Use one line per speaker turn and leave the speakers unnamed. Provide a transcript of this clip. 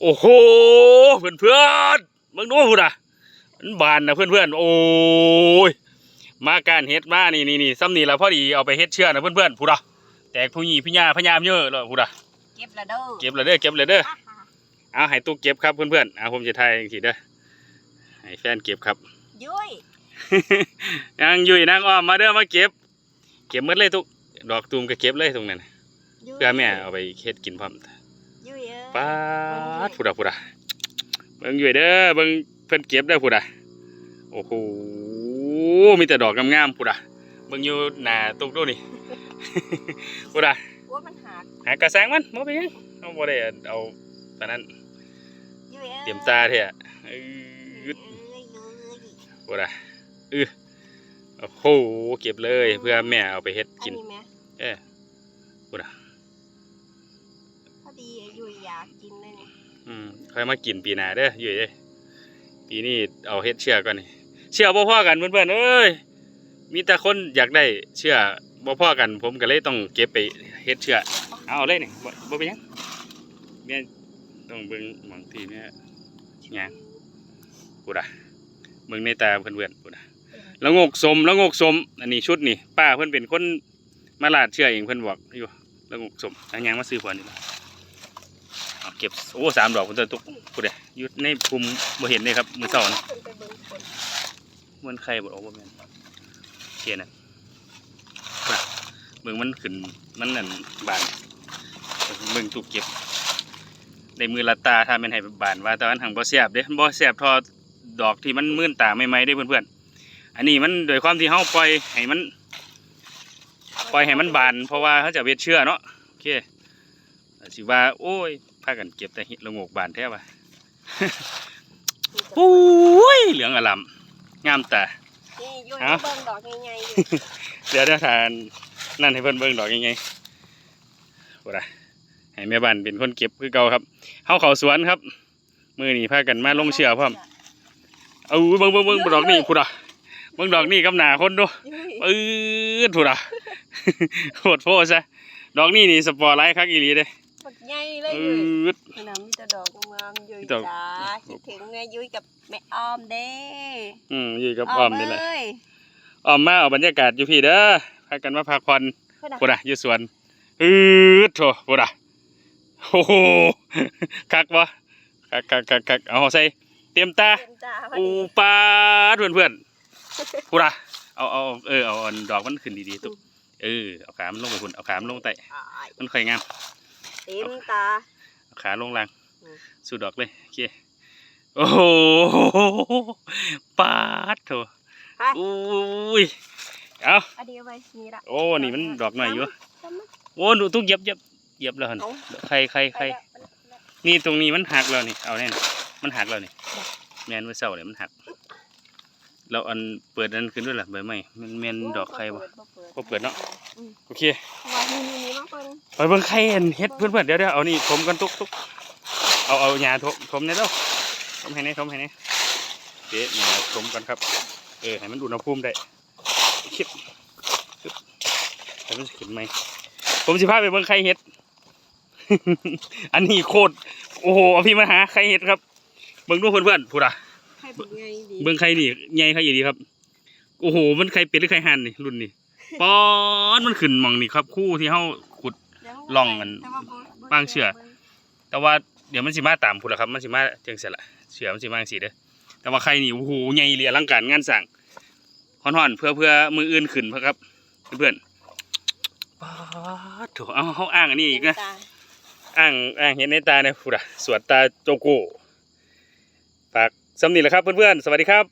โอ้โหเพื่อนเพื่อนๆมึงดูพูดอะมันบานนะเพื่อนเพื่อนๆโอ้ยมาการเฮ็ดมานี่นี่นี่ซ้ำนี่ละพอดีเอาไปเฮ็ดเชื่อนะเพื่อนเพื่อนๆพูดอะแตกผู้หญิงพี่ยาพญามเยอะเลยพูดอะ
เก็บละเด้อ
เก็บเลยเด้อเก็บเลยเด้อเอาให้ตุ๊กเก็บครับเพื่อนเพื่อนๆเอาผมจะทายจังสิเด้อให้แฟนเก็บครับ
ยุ้ย
นางยุ้ยนางอ้อมมาเด้อมาเก็บ เก็บหมดเลยทุกดอกตูมก็เก็บเลยตรงนั้น
ยุ้ย
เพื่อแม่เอาไปเฮ็ดกินพร้อม
ยุ้ยเอ้ย
ป้าดพูดอะพูดอะเบิ่งอยู่เด้อเบิ่งเพิ่นเก็บได้อพูดอะโอ้โหมีแต่ดอกงามๆพูดอะเบิ่งอยู่หน้าตุกดูนี่พูดอะ
ว่ามันหัก
หากระแสงมันบ่เป็นหยังเอาบ่ได้เอาปานนั้น
ยุ้ยเอ้ย
เตรียมตาแท้อะเอ้
เอ้
ย
ยยุ้ย
พูดอะอือโอ้โหเก็บเลยเพื่อแม่เอาไปเฮ็ด
อั
กิ
น
น
นี้ไหม
เอ้พูดอะ
พอดียุ้ยอยากกินเลยนี่
อืมค่อยมากินปีหน้าเด้ออยู่เด้ปีนี้เอาเฮ็ดเชื่อก่อนนี่เชื่อบ่พอกันเพื่อนๆเอ้ยมีแต่คนอยากได้เชื่อบ่พอกัน ผมก็เลยต้องเก็บไปเฮ็ดเชื่อเอาเลยนี่บ่บ่เป็นหยังแม่นต้องเบิ่งหม่องที่เนี่ยหยังกูดะเบิ่งในตาเพื่อนๆกูดะละงกสมละงกสม อันนี้ชุดนี่ป้าเพิ่นเป็นคนมาลาดเชื่อเองเพิ่นบอกอยู่ละงกสมทางยังมาซื้อพอนี่ล่ะ เก็บโอ้สามดอกคุณตาตุกกูเดยู่ในภูมิบ่เห็นเลยครับมือเสานะ
เพิ่นไปเบิ่
หมือนใครบ่ออกบ่แม่นเขียนน่ะน่ะเบิ่งมันขึ้นมันนั่นบานเบิ่งตุกเก็บในมือละตาถ้าแม่นให้บานว่าแต่มันหังบ่แซ่บเด้บ่แซ่บทอดอกที่มันมื่นตาใหม่ๆเด้เพื่อนๆอันนี้มันโดยความที่เฮาปล่อยให้มัน ปล่อยให้มันบาน เพราะว่าเขาจะเวทเชื่อเนาะโอเคสิว่า โอ้ย พากันเก็บแต่เห็ดละโงกบานแท้ว่ะปุ้ยเหลืองอลำงามตา
นี่ยุ้ย
เอ้า
เบิ่งดอกใหญ่ๆอยู่
เดี๋ยวเดี๋ยวทานนั่นให้เพิ่นเบิ่งดอกยังไงบ่ได้ให้แม่บ้านเป็นคนเก็บคือเก่าครับเฮาเข้าสวนครับ มื้อนี้พากันมาลงเชือพร้อมเอาเบิ่งเบิ่งเบิ่งดอกนี่พุ่นอะเบิ่งดอกนี่กับหน้าคนดู
ยุ้ย
ปื๊ดพุ่นอะโหดโพซะดอกนี่นี่สปอร์ไลท์คักอีหลีเด้
บักใหญ่เลย
ปื
ยุ้ย๊
ด
ขนมมีแต่ดอกงามๆยุ้ย
มีแต่
จ๋าคิดถึงแม่ยุ้ยกับแม่ออมเด้
อืมอยู่กับอ้อมนี่แหละ
เอ้ย
อ้อมมาเอาบรรยากาศอยู่พี่เด้อพากันมาพักผ่อน
เพิ่นน่ะ
พุ่นอะอยู่สวนอืดโถพุ่นอะโอ้โหคักวะคักคักคักคักเอาใส่เตรียมตา
เต็มตาพอ
อู
ดี
ปาดเพื่อนเพื่อนๆพุ่นอะเอาเอาเออเอาอันดอกมันขึ้นดีๆตุ๊กเออเอาขามันลงไปพุ่นเอาขามันลงใต้
อ้าย
มันค่อยงาม
เต็มตา
เอาขาลงล่าง
อืม
สู่ดอกเลยโอเคโอ้โหปาดโถ
ไป
อุ้ยเอา
อันนี้เอาไว้นี่ละ
โอ้นี่มันดอกหน่อยอยู่
ซ้ำมั้ย
โอ้ดูตุ๊กเหย็บเหย็บเหย็บแล้วหัน
เอา
ใครใครใคร
ไปแล้วไปแล้ว
นี่ตรงนี้มันหักแล้วนี่เอาแน่นมันหักแล้วนี่แมนเมื่อเช้าเนี่ยมันหักเราอันเปิดอันขึ้นด้วยล่ะใบไม้มันแมนดอกใครวะ บ่เปิดเนาะ
อืม
โอเค
ว่านี่นี่นี่มาเพิ่น
ไปเบิ่งใครเห็นเฮ็ดเพื่อนเพื่อนๆเดี๋ยวเดี๋ยวเอานี่ถมกันตุ๊กตุ๊กเอาเอาหญ้าถมถมเนี่ยเด้อถมให้แนี่ถมให้แนี่เจ๊หญ้าถมกันครับ เออให้มันอุณหภูมิได้คิดปึ๊บให้มันขึ้นไหมผมสิพาไปเบิ่งใครเฮ็ด อันนี้โคตรโอ้โหเอาพี่มาหาใครเฮ็ดครับเบิ่งดูเพื่อนเพื่อนๆพูดอะ
ให้เป็นไงดี
เบิ่งใครนี่ใหญ่ใครอยู่ดีครับ โอ้โห มันใครเป็ดหรือใครหันนี่รุ่นนี้ ปอนมันขึ้นหมองนี่ครับคู่ที่เฮาขุด
เดี๋ยว
ลองกัน
แต่ว่าบ่
บางเชือกแต่ว่าเดี๋ยวมันสิมาตามพุ่นละครับ มันสิมาจังซี่ละเชื่อมันสิมาจังซี่เด้อแต่ว่าใครนี่โอ้โหใหญ่เลยอลังการงานสร้างฮ้อนๆเพื่อเพื่อมืออื่นขึ้นครับ เพื่อนๆป๊าดโถเอาเฮาอ้างอันนี้อีกนะ
ตา
อ่างอ่างเห็นในตาเนี่ยพูดอะสวนตาโจโก้ฝากสำนีแหละครับเพื่อนๆสวัสดีครับ